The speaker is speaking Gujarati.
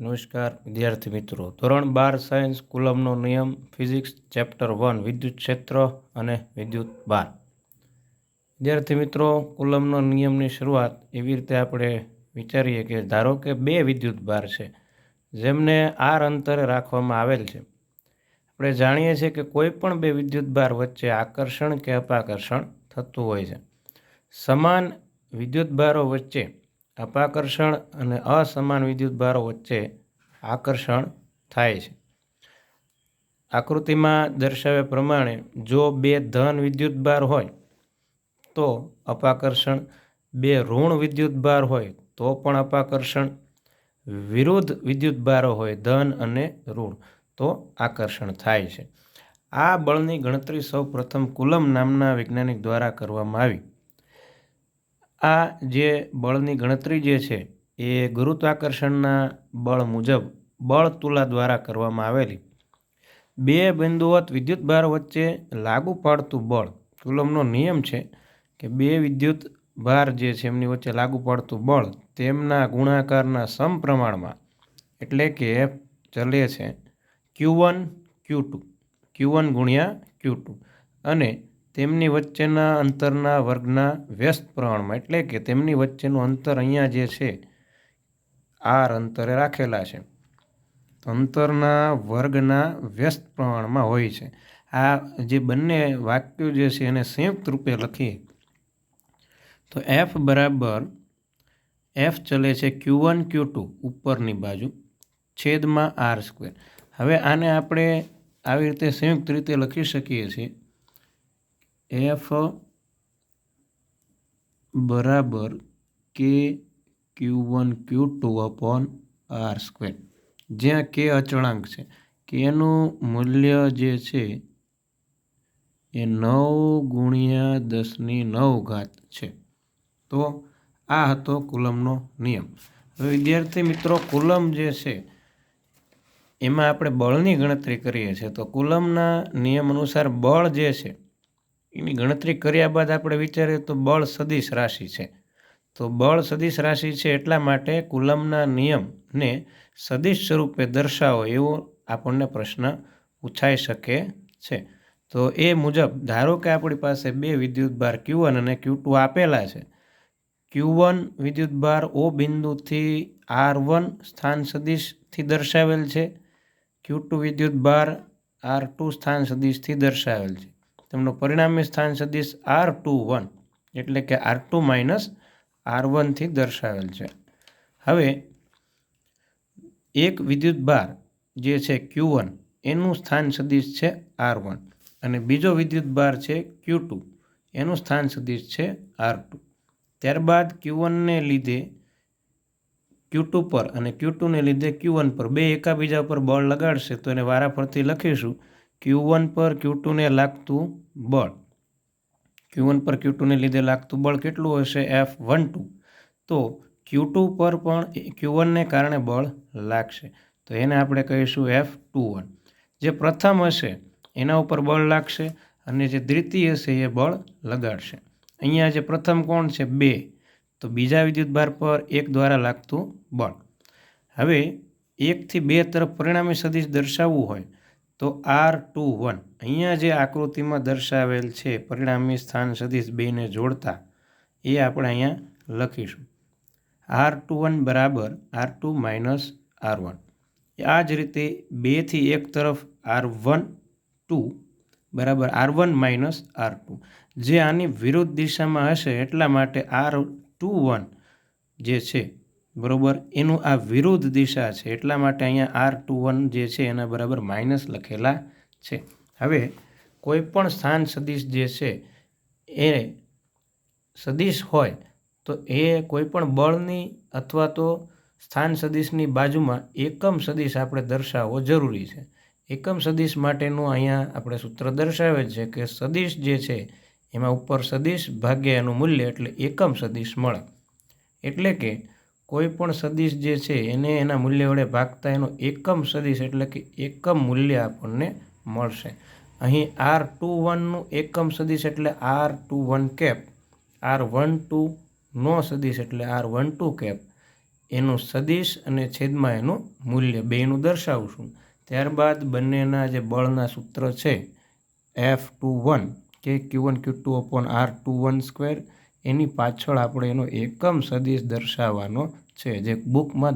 નમસ્કાર, વિદ્યાર્થી મિત્રો. ધોરણ બાર સાયન્સ કુલમનો નિયમ, ફિઝિક્સ ચેપ્ટર વન, વિદ્યુત ક્ષેત્ર અને વિદ્યુત બાર. વિદ્યાર્થી મિત્રો, કુલમનો નિયમની શરૂઆત એવી રીતે આપણે વિચારીએ કે ધારો કે બે વિદ્યુત બાર છે, જેમને આર અંતરે રાખવામાં આવેલ છે. આપણે જાણીએ છીએ કે કોઈ પણ બે વિદ્યુત બાર વચ્ચે આકર્ષણ કે અપાકર્ષણ થતું હોય છે. સમાન વિદ્યુત બારો વચ્ચે અપાકર્ષણ અને અસમાન વિદ્યુત ભારો વચ્ચે આકર્ષણ થાય છે. આકૃતિમાં દર્શાવ્યા પ્રમાણે જો બે ધન વિદ્યુત ભાર હોય, તો અપાકર્ષણ, બે ઋણ વિદ્યુત ભાર હોય, તો પણ અપાકર્ષણ, વિરુદ્ધ વિદ્યુત ભારો હોય, ધન અને ઋણ, તો આકર્ષણ થાય છે. આ બળની ગણતરી સૌ પ્રથમ કુલમ નામના વૈજ્ઞાનિક દ્વારા કરવામાં આવી. આ જે બળની ગણતરી જે છે, એ ગુરુત્વાકર્ષણના બળ મુજબ બળ તુલા દ્વારા કરવામાં આવેલી. બે બિંદુવત વિદ્યુત ભાર વચ્ચે લાગુ પાડતું બળ કુલમનો નિયમ છે કે બે વિદ્યુત ભાર જે છે, એમની વચ્ચે લાગુ પડતું બળ તેમના ગુણાકારના સમપ્રમાણમાં, એટલે કે ચલે છે Q one Q two Q one ગુણ્યા ક્યુ ટુ અને તેમની વચ્ચેના અંતરના વર્ગના વ્યસ્ત પ્રમાણમાં, એટલે કે તેમની વચ્ચેનું અંતર અહીંયા જે છે, આર અંતરે રાખેલા છે. અંતરના વર્ગના વ્યસ્ત પ્રમાણમાં હોય છે. આ જે બંને વાક્યો જે છે એને સંયુક્ત રૂપે લખીએ. તો એફ બરાબર એફ ચલે છે ક્યુ વન ક્યુ ટુ ઉપરની બાજુ, છેદમાં આર સ્ક્વેર હવે આને આપણે આવી રીતે સંયુક્ત રીતે લખી શકીએ છીએ. એફ બરાબર કે Q one, Q two upon R square. જ્યાં કે અચળાંક છે. કેનું મૂલ્ય જે છે એ નવ ગુણ્યા દસની નવ ઘાત છે. તો આ હતો કુલમનો નિયમ. હવે વિદ્યાર્થી મિત્રો, કુલમ જે છે, એમાં આપણે બળની ગણતરી કરીએ છીએ. તો કુલમના નિયમ અનુસાર બળ જે છે એની ગણતરી કર્યા બાદ આપણે વિચારીએ તો બળ સદિશ રાશિ છે. તો બળ સદિશ રાશિ છે એટલા માટે કુલમના નિયમને સદિશ સ્વરૂપે દર્શાવો એવો આપણને પ્રશ્ન પૂછાઈ શકે છે. તો એ મુજબ ધારો કે આપણી પાસે બે વિદ્યુત ભાર ક્યુ વન અને ક્યુ ટુ આપેલા છે. ક્યુ વન વિદ્યુત ભાર ઓ બિંદુથી આર વન સ્થાન સદિશથી દર્શાવેલ છે. ક્યુ ટુ વિદ્યુત ભાર આર ટુ સ્થાન સદિશથી દર્શાવેલ છે. તેમનો પરિણામી સ્થાન સદિશ આર ટુ વન, એટલે કે આર ટુ માઇનસ આર વનથી દર્શાવેલ છે. હવે એક વિદ્યુત ભાર જે છે ક્યુ વન, એનું સ્થાન સદિશ છે આર વન અને બીજો વિદ્યુત ભાર છે ક્યુ ટુ, એનું સ્થાન સદિશ છે આર ટુ. ત્યારબાદ ક્યુ વનને લીધે ક્યુ ટુ પર અને ક્યુ ટુને લીધે ક્યુ વન પર બે એકાબીજા પર બળ લગાડશે તો એને વારાફરતી લખીશું. ક્યુ પર ક્યુ ટુને લાગતું બળ. ક્યુ પર ક્યુ ટુને લીધે લાગતું બળ કેટલું હશે? એફ વન ટુ તો ક્યુ પર પણ ક્યુ વનને કારણે બળ લાગશે. તો એને આપણે કહીશું એફ ટુ વન જે પ્રથમ હશે, એના ઉપર બળ લાગશે અને જે દ્વિતીય હશે, એ બળ લગાડશે. અહીંયા જે પ્રથમ કોણ છે? બે. તો બીજા વિદ્યુતભાર પર એક દ્વારા લાગતું બળ. હવે એકથી બે તરફ પરિણામી સદિશ દર્શાવવું હોય તો આર ટુ વન. અહીંયા જે આકૃતિમાં દર્શાવેલ છે, પરિણામી સ્થાન સદીશ બેને જોડતા, એ આપણે અહીંયા લખીશું. આર ટુ વન બરાબર R two minus R one. આ જ રીતે બેથી એક તરફ આર વન ટુ બરાબર R one minus R two. જે આની વિરુદ્ધ દિશામાં હશે એટલા માટે આર ટુ વન જે છે બરાબર? એનું આ વિરુદ્ધ દિશા છે, એટલા માટે અહીંયા આર ટુ વન જે છે એના બરાબર માઇનસ લખેલા છે. હવે કોઈ પણ સ્થાન સદિશ જે છે, એ સદિશ હોય તો એ કોઈપણ બળની અથવા તો સ્થાન સદિશની બાજુમાં એકમ સદિશ આપણે દર્શાવવો જરૂરી છે. એકમ સદિશ માટેનું અહીંયા આપણે સૂત્ર દર્શાવે છે કે સદિશ જે છે, એમાં ઉપર સદિશ ભાગ્યા એનું મૂલ્ય એટલે એકમ સદિશ મળે. એટલે કે કોઈ પણ સદિશ જે છે એને એના મૂલ્ય વડે ભાગતા એનો એકમ સદિશ એટલે કે એકમ મૂલ્ય આપણને મળશે. અહીં આર ટુ વનનું એકમ સદિશ એટલે R two one cap. R one two નો સદિશ એટલે આર વન ટુ કેપ. એનું સદિશ અને છેદમાં એનું મૂલ્ય બેનું દર્શાવશું. ત્યારબાદ બંનેના જે બળના સૂત્ર છે એફ ટુ વન, કે Q one Q two upon R two one square એની પાછળ આપણે એનો એકમ સદિશ દર્શાવવાનો છે જે બુકમાં